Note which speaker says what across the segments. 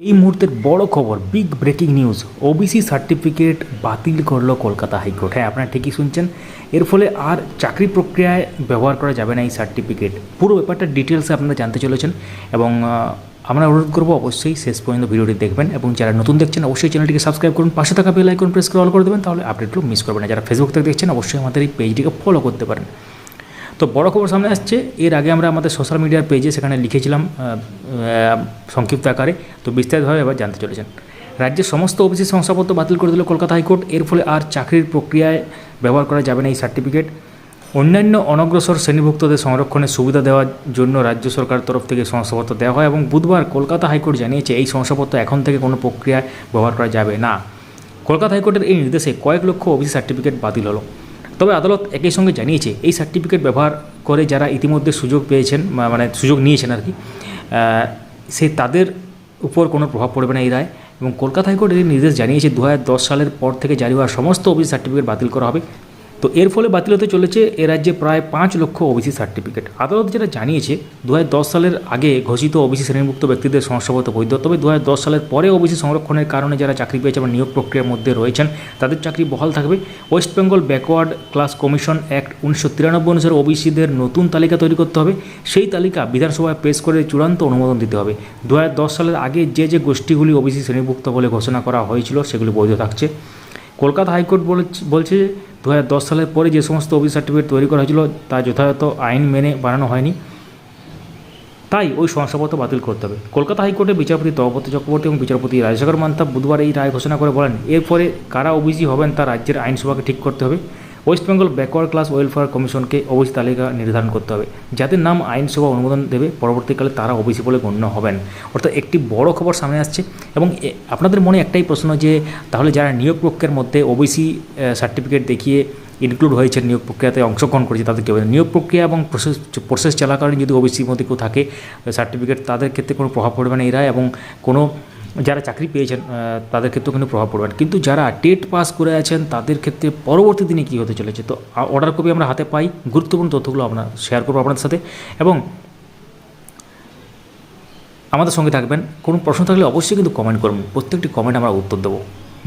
Speaker 1: এই মুহূর্তের বড় খবর big breaking news OBC certificate বাতিল করল কলকাতা হাইকোর্ট। হ্যাঁ আপনারা ঠিকই শুনছেন। এর ফলে আর চাকরি প্রক্রিয়ায় ব্যবহার করা যাবে না এই সার্টিফিকেট পুরো ব্যাপারটা ডিটেলসে আপনারা জানতে চলেছেন এবং আমরা অনুরোধ করব অবশ্যই শেষ পর্যন্ত ভিডিওটি দেখবেন এবং যারা নতুন দেখছেন, অবশ্যই চ্যানেলটিকে সাবস্ক্রাইব করুন। পাশে থাকা বেল আইকন প্রেস করে অল করে দেবেন, তাহলে আপডেটগুলো মিস করবেন না। যারা ফেসবুক থেকে দেখছেন, অবশ্যই আমাদের এই পেজটিকে ফলো করতে পারেন। তো বড় খবর সামনে আসছে, এর আগে আমরা আমাদের সোশ্যাল মিডিয়ার পেজে সেখানে লিখেছিলাম সংক্ষিপ্ত আকারে, তো বিস্তারিতভাবে এবার জানতে চলেছেন। রাজ্যের সমস্ত অফিসের শংসাপত্র বাতিল করে দিল কলকাতা হাইকোর্ট, এর ফলে আর চাকরির প্রক্রিয়ায় ব্যবহার করা যাবে না এই সার্টিফিকেট অন্যান্য অনগ্রসর শ্রেণীভুক্তদের সংরক্ষণের সুবিধা দেওয়ার জন্য রাজ্য সরকার তরফ থেকে শংসাপত্র দেওয়া হয় এবং বুধবার কলকাতা হাইকোর্ট জানিয়েছে, এই শংসাপত্র এখন থেকে কোনো প্রক্রিয়ায় ব্যবহার করা যাবে না। কলকাতা হাইকোর্টের এই নির্দেশে কয়েক লক্ষ ওবিসি সার্টিফিকেট বাতিল হলো। তবে আদালত একই সঙ্গে জানিয়েছে, এই সার্টিফিকেট ব্যবহার করে যারা ইতিমধ্যে সুযোগ পেয়েছেন মানে সুযোগ নিয়েছেন আর কি সে তাদের উপর কোনো প্রভাব পড়বে না এই রায়। এবং কলকাতা হাইকোর্ট এই নির্দেশ জানিয়েছে, দু হাজার দশ সালের পর থেকে জারি হওয়া সমস্ত অফিস সার্টিফিকেট বাতিল করা হবে। তো এর ফলে বাতিল হতে চলেছে এ রাজ্যে প্রায় পাঁচ লক্ষ ওবিসি সার্টিফিকেট। আদালত যেটা জানিয়েছে, দু হাজার দশ সালের আগে ঘোষিত ওবিসি শ্রেণীভুক্ত ব্যক্তিদের সংস্থাগত বৈধ। তবে দু হাজার দশ সালের পরে ওবিসি সংরক্ষণের কারণে যারা চাকরি পেয়েছে বা নিয়োগ প্রক্রিয়ার মধ্যে রয়েছেন, তাদের চাকরি বহাল থাকবে। West Bengal backward class commission act উনিশশো তিরানব্বই অনুসারে ওবিসিদের নতুন তালিকা তৈরি করতে হবে। সেই তালিকা বিধানসভায় পেশ করে চূড়ান্ত অনুমোদন দিতে হবে। দু হাজার দশ সালের আগে যে যে গোষ্ঠীগুলি ওবিসি শ্রেণীভুক্ত বলে ঘোষণা করা হয়েছিল, সেগুলি বৈধ থাকছে। কলকাতা হাইকোর্ট বলেছে- দু হাজার দশ সালের পরে যে সমস্ত অফিস সার্টিফিকেট তৈরি করা হয়েছিল, তা যথাযথ আইন মেনে বানানো হয়নি। তাই ওই শংসাপত্র বাতিল করতে হবে। কলকাতা হাইকোর্টের বিচারপতি তপপতি চক্রবর্তী এবং বিচারপতি রাজশেখর মান্তা বুধবার এই রায় ঘোষণা করে বলেন, এরপরে কারা ওবিসি হবেন তা রাজ্যের আইনসভাকে ঠিক করতে হবে। West Bengal backward class welfare কমিশনকে ওবিসি তালিকা নির্ধারণ করতে হবে যাদের নাম আইনসভা অনুমোদন দেবে, পরবর্তীকালে তারা ওবিসি বলে গণ্য হবেন। অর্থাৎ একটি বড় খবর সামনে আসছে এবং আপনাদের মনে একটাই প্রশ্ন যে, তাহলে যারা নিয়োগ প্রক্রিয়ার মধ্যে ওবিসি সার্টিফিকেট দেখিয়ে ইনক্লুড হয়েছে নিয়োগ প্রক্রিয়াতে অংশগ্রহণ করেছে তাদেরকে হবে নিয়োগ প্রক্রিয়া এবং প্রসেস প্রসেস চলাকালীন যদি ওবিসির মধ্যে কেউ থাকে সার্টিফিকেট তাদের ক্ষেত্রে কোনো প্রভাব পড়বে না এরা এবং কোনো যারা চাকরি পেয়েছেন তাদের ক্ষেত্রেও কোনো প্রভাব পড়বে। না কিন্তু যারা টেট পাস করে আছেন, তাদের ক্ষেত্রে পরবর্তী দিনে কী হতে চলেছে? তো অর্ডার কপি আমরা হাতে পাই, গুরুত্বপূর্ণ তথ্যগুলো আমরা শেয়ার করব আপনাদের সাথে। এবং আমাদের সঙ্গে থাকবেন, কোনো প্রশ্ন থাকলে অবশ্যই কিন্তু কমেন্ট করবেন প্রত্যেকটি কমেন্ট আমরা উত্তর দেবো।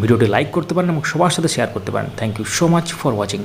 Speaker 1: ভিডিওটি লাইক করতে পারেন এবং সবার সাথে শেয়ার করতে পারেন। Thank you so much for watching